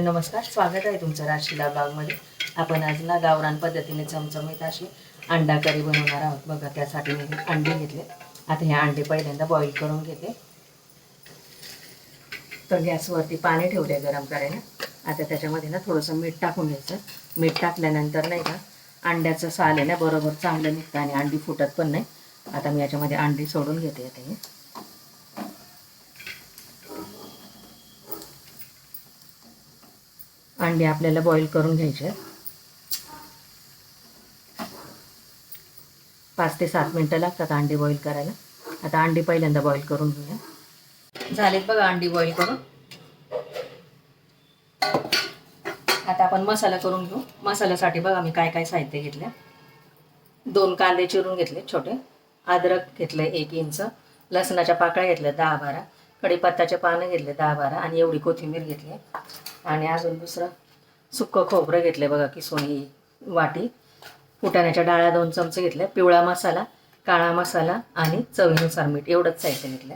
नमस्कार. स्वागत आहे तुमचं राशीला ब्लॉगमध्ये. आपण आज ना गावरान पद्धतीने चमचमीत अशी अंडा करी बनवणार आहोत. बघा त्यासाठी मी अंडे घेतले. आता हे अंडे पहिल्यांदा बॉईल करून घेते. तर गॅसवरती पाणी ठेवले गरम करायला. आता त्याच्यामध्ये ना थोडंसं मीठ टाकून घ्यायचं. मीठ टाकल्यानंतर नाही का अंड्याचं साल आहे ना बरोबर चांगलं निघतं आणि अंडी फुटत पण नाही. आता मी याच्यामध्ये अंडी सोडून घेते आता हे. अंडे आपल्याला बॉईल करून घ्यायचे. पाच ते सात मिनटं लागतात अंडे बॉईल करायला. आता अंडी पहिल्यांदा बॉईल करून घेऊया. झालेत बघा अंडी बॉईल करून. आता आपण मसाला करून घेऊ. मसाल्यासाठी बघा मी काय काय साहित्य घेतलं दोन कांदे चिरून घेतले छोटे. अद्रक घेतलं एक इंच. लसणाच्या पाकळ्या घेतल्या दहा बारा. कढीपत्ताचे पानं घेतले दहा बारा. आणि एवढी कोथिंबीर घेतली. आणि अजून दुसरं सुक्कं खोबरं घेतलं बघा किसून ही वाटी. फुटाण्याच्या डाळ्या दोन चमचे घेतल्या. पिवळा मसाला काळा मसाला आणि चवीनुसार मीठ एवढंच साहित्य घेतलं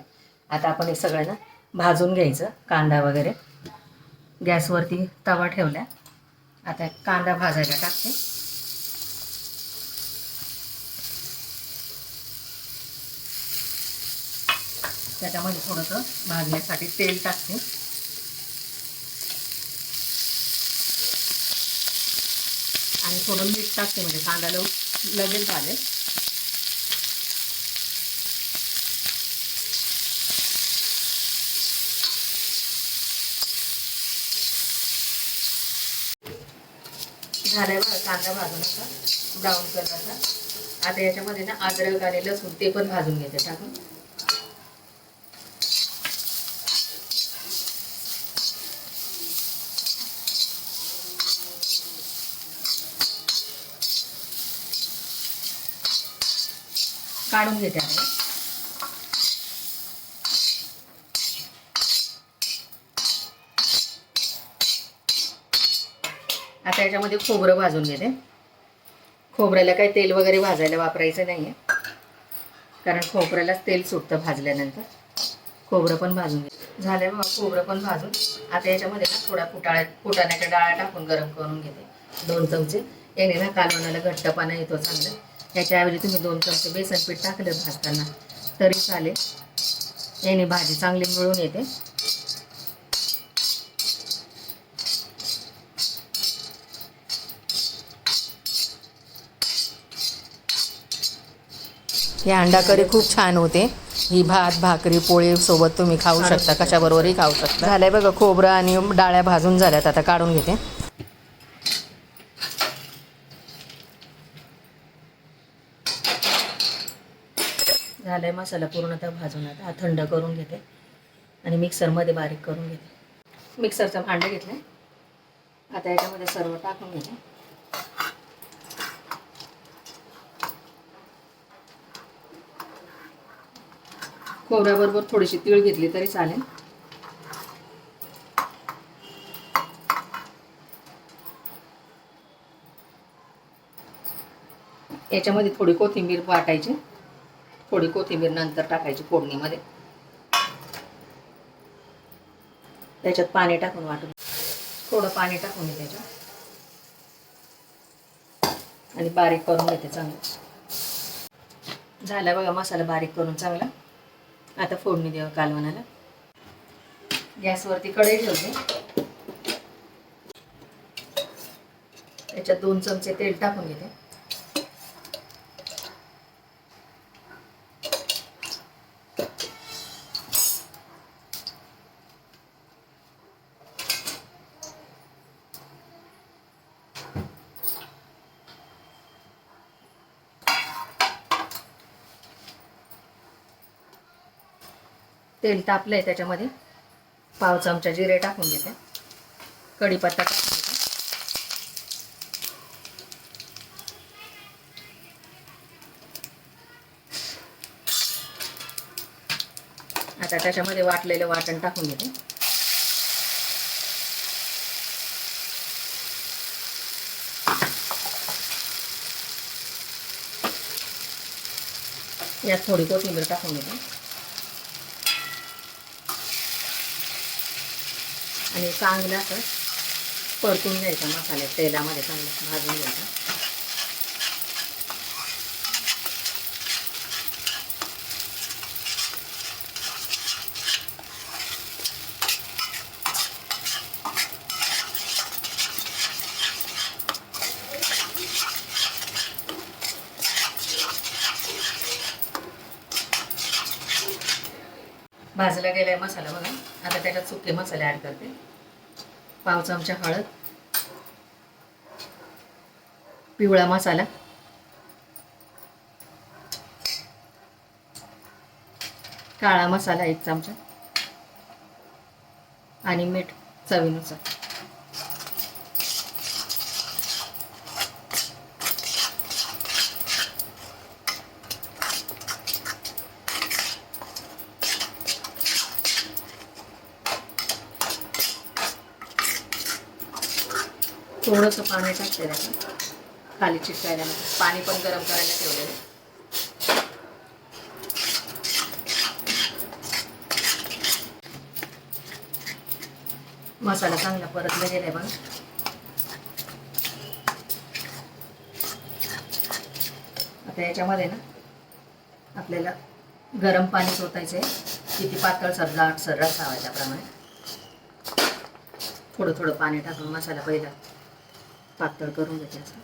आता आपण हे सगळ्यांना भाजून घ्यायचं कांदा वगैरे. गॅसवरती तवा ठेवला आता कांदा भाजायला टाकते. त्याच्यामध्ये थोडंसं भाजण्यासाठी तेल टाकते. आणि थोडं मीठ टाकते म्हणजे कांदा लव लगेच भाजेल. झालाय बघा कांदा भाजून असा ब्राऊन कलरचा आता याच्यामध्ये ना अद्रक आणि लसूण ते पण भाजून घेते टाकून. काढून घेते आहे आता याच्यामध्ये खोबरं भाजून घेते. खोबऱ्याला काही तेल वगैरे भाजायला वापरायचं नाही आहे कारण खोबऱ्यालाच तेल सुटतं भाजल्यानंतर. खोबरं पण भाजून घेते. झालं मग खोबरं पण भाजून. आता याच्यामध्ये थोडा फुटाळ्या फुटाण्याच्या डाळ्या टाकून गरम करून घेते. दोन चमचे. याने ना कालवणाला घट्टपणा येतो चांगला. याच्याऐवजी तुम्ही दोन चमचे बेसन पीठ टाकलं भाजताना. तरी चालेल. याने भाजी चांगली मिळून येते. ही अंडा करी खूप छान होते. ही भात भाकरी पोळी सोबत तुम्ही खाऊ शकता. कशाबरोबरही खाऊ शकता. झालंय बघा खोबरं आणि डाळ्या भाजून झाल्यात. आता काढून घेते. झालाय मसाला पूर्णतः भाजून आता. हा थंड करून घेते. आणि मिक्सरमध्ये बारीक करून घेते. मिक्सरचं भांडं घेतलं आता याच्यामध्ये सर्व टाकून घेते. खोबऱ्याबरोबर थोडीशी तीळ घेतली तरी चालेल. याच्यामध्ये थोडी कोथिंबीर वाटायची. थोडी कोथिंबीर नंतर टाकायची फोडणीमध्ये. त्याच्यात पाणी टाकून वाटून थोडं पाणी टाकून घे त्याच्यात. आणि बारीक करून घेते चांगलं. झाला बघा मसाला बारीक करून चांगला. आता फोडणी देऊ कालवणाला गॅसवरती कढई ठेवते. त्याच्यात दोन चमचे तेल टाकून घेते. तेल तापलं आहे त्याच्यामध्ये. पाव चमचा जिरे टाकून घेते. कढीपत्ता टाकून घेते. आता त्याच्यामध्ये वाटलेलं वाटण टाकून घेते. यात थोडी कोथिंबीर टाकून घेते. आणि चांगलं असं परतून घ्यायचा मसाल्यात तेलामध्ये चांगलं भाजून घ्यायचा. भाजला गेलाय मसाला बघा. आता त्याच्यात सुके मसाले ॲड करते. पाव चमचा हळद. पिवळा मसाला. काळा मसाला एक चमचा. आणि मीठ चवीनुसार. थोडंसं पाणी टाकते त्याच्यात खाली चिटकायला. पाणी पण गरम करायला ठेवलेलं मसाला चांगला परतला गेलाय बघा. आता याच्यामध्ये ना आपल्याला गरम पाणी सोतायचं आहे किती पातळ सर जाट सर त्याप्रमाणे थोडं थोडं पाणी टाकून मसाला पहिला पातळ करून घ्यायचं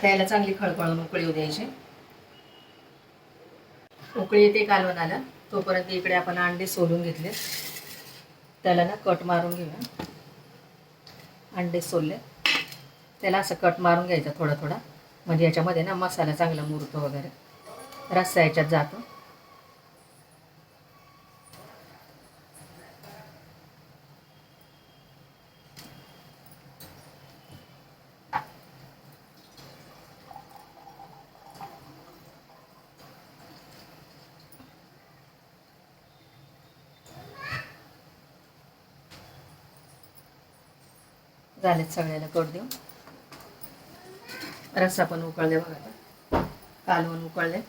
आता याला चांगली खळखळून उकळी येऊ द्यायची. उकळी येते कालवण आला तोपर्यंत इकडे आपण अंडे सोलून घेतले त्याला ना कट मारून घेऊया. अंडे सोलले. त्याला असं कट मारून घ्यायचा थोडा थोडा. म्हणजे याच्यामध्ये ना मसाला चांगला मुरतो वगैरे. रस्सा याच्यात जातो. झालेत सगळ्याला कट देऊ रस्सा पण उकळले बघा आता. कालवण उकळले.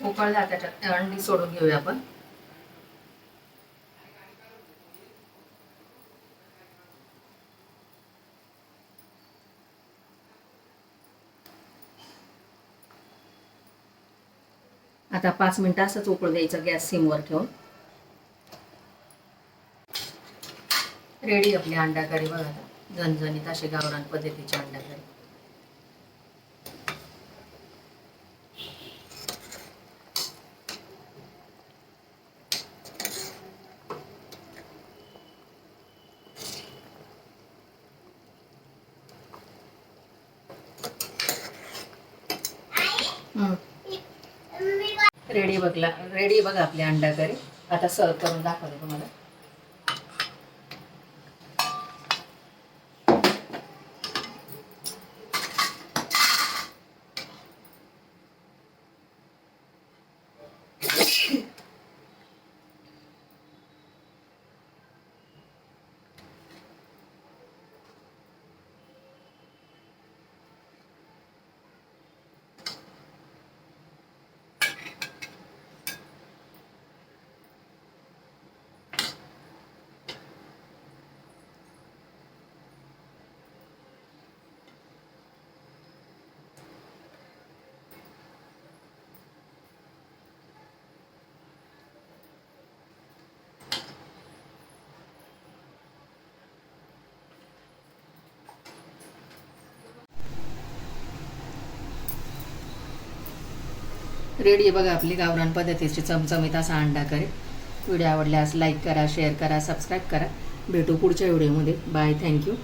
उकळले त्याच्यात अंडी सोडून घेऊया आपण. आता पाच मिनटं असंच उकळून द्यायचं गॅस सिमवर ठेवून. रेडी आपली अंडा करी बघा. झणझणीत अशी गावरान पद्धतीची अंडा करी हम्म. रेडी बघला रेडी बघा आपली अंडा करी आता सर्व करून दाखवते तुम्हाला रेडी आहे बघा आपली गावरान पद्धतीची चमचमीत असा अंडा करे व्हिडिओ आवडल्यास लाईक करा शेअर करा सबस्क्राईब करा. भेटू पुढच्या व्हिडिओमध्ये बाय थँक्यू